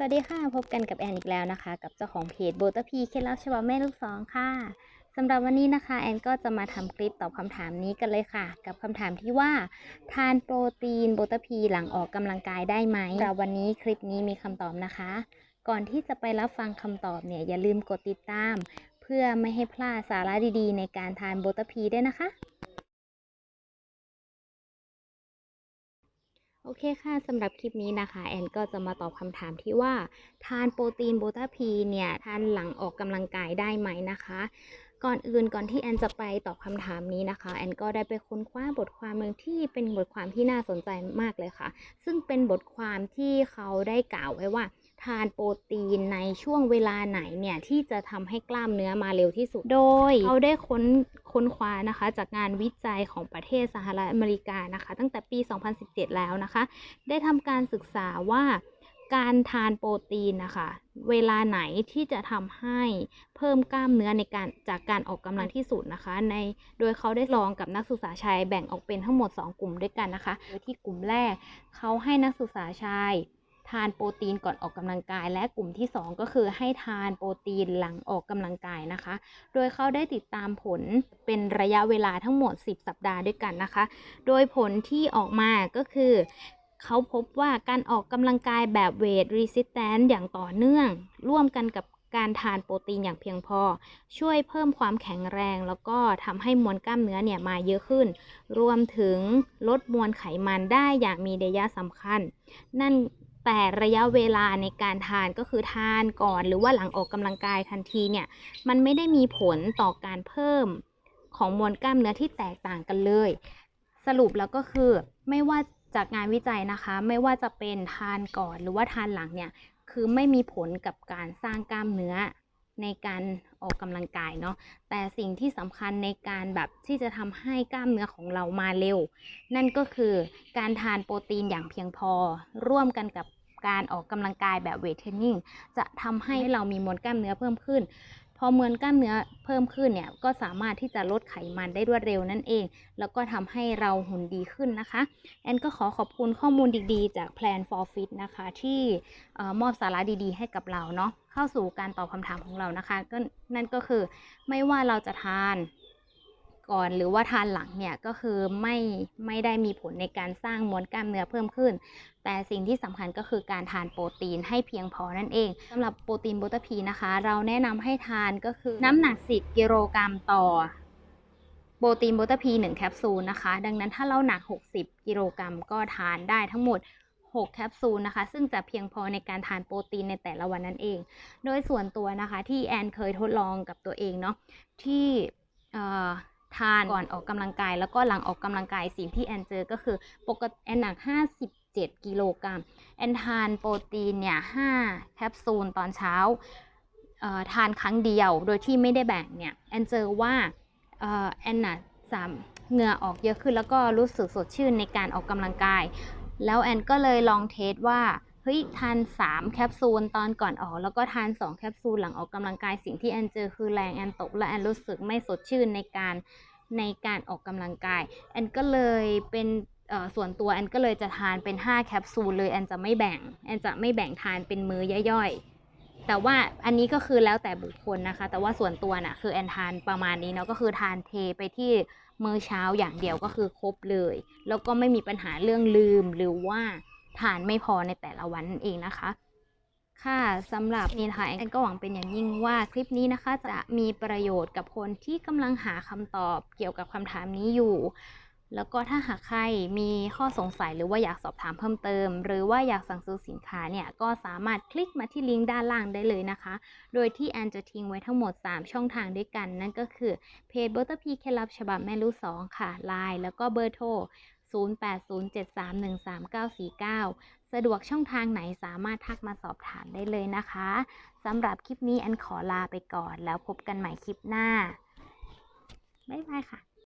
สวัสดีค่ะ พบกันกับแอนอีกแล้วนะคะ กับเจ้าของเพจโบตพีเคล็ดลับฉบับแม่ลูกสองค่ะสำหรับวันนี้นะคะ แอนก็จะมาทำคลิปตอบคำถามนี้กันเลยค่ะ กับคำถามที่ว่า ทานโปรตีนโบตพีหลังออกกำลังกายได้ไหมสำหรับวันนี้คลิปนี้มีคำตอบนะคะ ก่อนที่จะไปรับฟังคำตอบเนี่ยอย่าลืมกดติดตาม เพื่อไม่ให้พลาดสาระดีๆ ในการทานโบตพีด้วยนะคะ โอเคค่ะสำหรับคลิปนี้นะคะ แอนก็จะมาตอบคำถามที่ว่า ทานโปรตีนโบตาพีเนี่ยทานหลังออกกำลังกายได้ไหมนะคะ ก่อนอื่นก่อนที่แอนจะไปตอบคำถามนี้นะคะ แอนก็ได้ไปค้นคว้าบทความหนึ่งที่เป็นบทความที่น่าสนใจมากเลยค่ะ ซึ่งเป็นบทความที่เขาได้กล่าวไว้ว่า ทานโปรตีนในช่วงเวลาไหนเนี่ยที่จะทำให้กล้ามเนื้อมาเร็วที่สุด โดยเขาได้ค้นค้นคว้านะคะ จากงานวิจัยของประเทศสหรัฐอเมริกานะคะ ตั้งแต่ปี 2017 แล้วนะคะ ได้ทำการศึกษาว่าการทานโปรตีนนะคะ เวลาไหนที่จะทำให้เพิ่มกล้ามเนื้อในการจากการออกกำลังที่สุดนะคะ ในโดยเขาได้ลองกับนักศึกษาชายแบ่งออกเป็นทั้งหมด 2 กลุ่มด้วยกันนะคะโดยที่กลุ่มแรกเขาให้นักศึกษาชาย ทานโปรตีนก่อนออกกำลังกาย และกลุ่มที่ 2 ก็คือให้ทานโปรตีนหลังออกกำลังกายนะคะ โดยเขาได้ติดตามผลเป็นระยะเวลาทั้งหมด 10 สัปดาห์ด้วยกันนะคะ โดยผลที่ออกมาก็คือเขาพบว่าการออกกำลังกายแบบเวทรีสิสแตนอย่างต่อเนื่อง ร่วมกันกับการทานโปรตีนอย่างเพียงพอ ช่วยเพิ่มความแข็งแรง แล้วก็ทำให้มวลกล้ามเนื้อเนี่ยมาเยอะขึ้น รวมถึงลดมวลไขมันได้อย่างมีนัยสำคัญ นั่น แต่ระยะเวลาในการทานก็คือทานก่อนหรือว่าหลังออกกำลังกายทันทีเนี่ยมันไม่ได้มีผลต่อการเพิ่มของมวลกล้ามเนื้อที่แตกต่างกันเลย สรุปแล้วก็คือไม่ว่าจากงานวิจัยนะคะ ไม่ว่าจะเป็นทานก่อนหรือว่าทานหลังเนี่ยคือไม่มีผลกับการสร้างกล้ามเนื้อในการออกกำลังกายเนาะแต่สิ่งที่สำคัญในการแบบที่จะทำให้กล้ามเนื้อของเรามาเร็ว นั่นก็คือการทานโปรตีนอย่างเพียงพอ ร่วมกันกับ การออกกำลังกายแบบเวทเทรนนิ่งจะทำให้เรามีมวลกล้ามเนื้อเพิ่มขึ้น พอมวลกล้ามเนื้อเพิ่มขึ้นเนี่ยก็สามารถที่จะลดไขมันได้รวดเร็วนั่นเอง แล้วก็ทำให้เราหุ่นดีขึ้นนะคะ แอนก็ขอขอบคุณข้อมูลดีๆ จาก Plan for Fit นะคะ ที่มอบสาระดีๆ ให้กับเราเนาะเข้าสู่การตอบคำถามของเรานะคะก็นั่นก็คือไม่ว่าเราจะทาน ก่อนหรือว่าทานหลังเนี่ยก็คือไม่ไม่ได้มีผลในการสร้างมวลกล้ามเนื้อเพิ่มขึ้น แต่สิ่งที่สำคัญก็คือการทานโปรตีนให้เพียงพอนั่นเองสำหรับโปรตีนโบตพีนะคะ เราแนะนำให้ทานก็คือน้ำหนัก 10 กิโลกรัมต่อโปรตีนโบตพี1แคปซูลนะคะ ดังนั้นถ้าเราหนัก 60 กิโลกรัมก็ทานได้ทั้งหมด 6 แคปซูลนะคะ ซึ่งจะเพียงพอในการทานโปรตีนในแต่ละวันนั่นเอง โดยส่วนตัวนะคะที่แอนเคยทดลองกับตัวเองเนาะที่ ทานก่อนออกกำลังกาย แล้วก็หลังออกกำลังกายสิ่งที่แอนเจอก็คือปกติแอนหนัก 57 กิโลกรัมแอนทานโปรตีนเนี่ย5แคปซูลตอนเช้าเอ่อทานครั้งเดียวโดยที่ไม่ได้แบ่งเนี่ยแอนเจอว่าเอ่อแอนน่ะสามเหงื่อออกเยอะขึ้นแล้วก็รู้สึกสดชื่นในการออกกำลังกาย แล้วแอนก็เลยลองเทสว่าเฮ้ยทาน 3 แคปซูลตอนก่อนออก แล้วก็ทาน 2 แคปซูลหลังออกกำลังกายสิ่งที่แอนเจอคือแรงแอนตกและแอนรู้สึกไม่สดชื่นในการในการออกกำลังกายแอนก็เลยเป็นส่วนตัวแอนก็เลยจะทานเป็น 5 แคปซูลเลยแอนจะไม่แบ่งแอนจะไม่แบ่งทานเป็นมื้อย่อยๆ แต่ว่าอันนี้ก็คือแล้วแต่บุคคลนะคะ แต่ว่าส่วนตัวน่ะคือแอนทานประมาณนี้เนาะก็คือทานเทไปที่มื้อเช้าอย่างเดียวก็คือครบเลย แล้วก็ไม่มีปัญหาเรื่องลืมหรือว่า ทานไม่พอในแต่ละวันนั่นเองนะคะ ค่ะสำหรับนี้นะคะแอนก็หวังเป็นอย่างยิ่งว่าคลิปนี้นะคะ จะมีประโยชน์กับคนที่กำลังหาคำตอบเกี่ยวกับคำถามนี้อยู่ แล้วก็ถ้าหากใครมีข้อสงสัยหรือว่าอยากสอบถามเพิ่มเติม หรือว่าอยากสั่งซื้อสินค้าเนี่ยก็สามารถคลิกมาที่ลิงก์ด้านล่างได้เลยนะคะ โดยที่แอนจะทิ้งไว้ทั้งหมด 3 ช่องทางด้วยกัน นั่นก็คือเพจ b u t t e r p เคล็ดลับฉบับแม่รู้สองค่ะ Line แล้วก็เบอร์โทร 0807313949 สะดวกช่องทางไหนสามารถทักมาสอบถามได้เลยนะคะสำหรับคลิปนี้แอนขอลาไปก่อน แล้วพบกันใหม่คลิปหน้า บ๊ายบายค่ะ